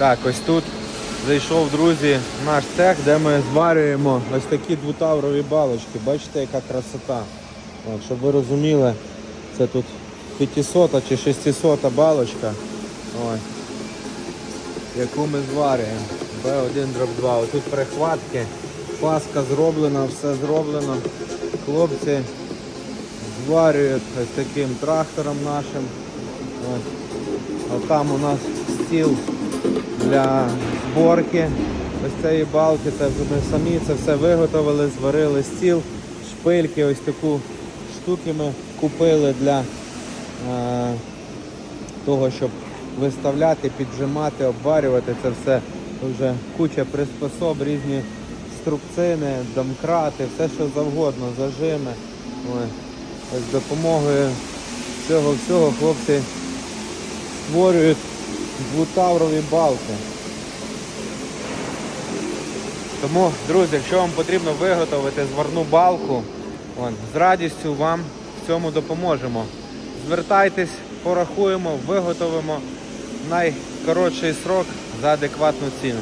Так, ось тут зайшов, друзі, наш цех, де ми зварюємо ось такі двутаврові балочки. Бачите, яка красота. От, щоб ви розуміли, це тут 500 чи 600 балочка. Ось, яку ми зварюємо. Б1 дроб 2. Ось тут прихватки, паска зроблена, все зроблено. Хлопці зварюють ось таким трактором нашим. Ось. А там у нас стіл для зборки ось цієї балки. Це ми самі це все виготовили, зварили стіл, шпильки, ось таку штуки ми купили для е, того, щоб виставляти, піджимати, обварювати це все. Вже куча приспособ, різні струбцини, домкрати, все що завгодно, зажими. Ой. З допомогою цього всього хлопці створюють двутаврові балки. Тому, друзі, якщо вам потрібно виготовити зварну балку, от, з радістю вам в цьому допоможемо. Звертайтесь, порахуємо, виготовимо найкоротший срок за адекватну ціну.